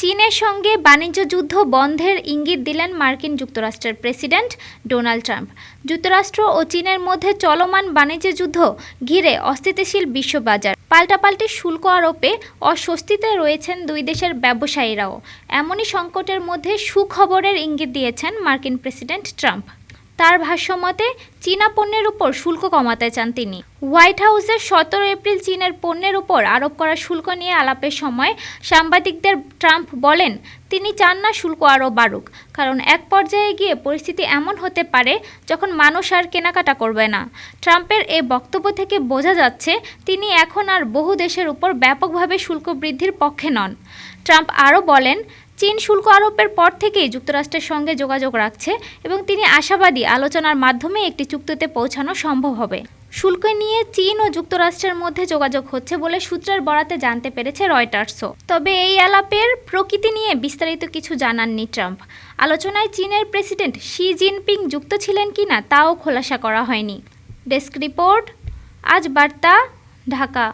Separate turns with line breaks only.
চীনের সঙ্গে বাণিজ্য যুদ্ধ বন্ধের ইঙ্গিত দিলেন মার্কিন যুক্তরাষ্ট্রের প্রেসিডেন্ট ডোনাল্ড ট্রাম্প। যুক্তরাষ্ট্র ও চীনের মধ্যে চলমান বাণিজ্য যুদ্ধ ঘিরে অস্থিতিশীল বিশ্ববাজার। পাল্টাপাল্টি শুল্ক আরোপে অস্বস্তিতে রয়েছেন দুই দেশের ব্যবসায়ীরাও। এমনই সংকটের মধ্যে সুখবরের ইঙ্গিত দিয়েছেন মার্কিন প্রেসিডেন্ট ট্রাম্প। তার ভাষ্যমতে চীনা পণ্যের উপর শুল্ক কমাতে চান তিনি। হোয়াইট হাউসের সতেরো এপ্রিল চীনের পণ্যের উপর আরোপ করা শুল্ক নিয়ে আলাপের সময় সাংবাদিকদের ট্রাম্প বলেন, তিনি চান না শুল্ক আরও বাড়ুক, কারণ এক পর্যায়ে গিয়ে পরিস্থিতি এমন হতে পারে যখন মানুষ আর কেনাকাটা করবে না। ট্রাম্পের এই বক্তব্য থেকে বোঝা যাচ্ছে, তিনি এখন আর বহু দেশের উপর ব্যাপকভাবে শুল্ক বৃদ্ধির পক্ষে নন। ট্রাম্প আরও বলেন চীন শুল্ক আরোপের পর থেকেই যুক্তরাষ্ট্রের সঙ্গে যোগাযোগ রাখছে এবং তিনি আশাবাদী আলোচনার মাধ্যমে একটি চুক্তিতে পৌঁছানো সম্ভব হবে। শুল্ক নিয়ে চীন ও যুক্তরাষ্ট্রের মধ্যে যোগাযোগ হচ্ছে বলে সূত্রের বরাতে জানতে পেরেছে রয়টার্সও। তবে এই আলাপের প্রকৃতি নিয়ে বিস্তারিত কিছু জানাননি ট্রাম্প। আলোচনায় চীনের প্রেসিডেন্ট শি জিনপিং যুক্ত ছিলেন কিনা তাও খোলাসা করা হয়নি। ডেস্ক রিপোর্ট, আজ বার্তা, ঢাকা।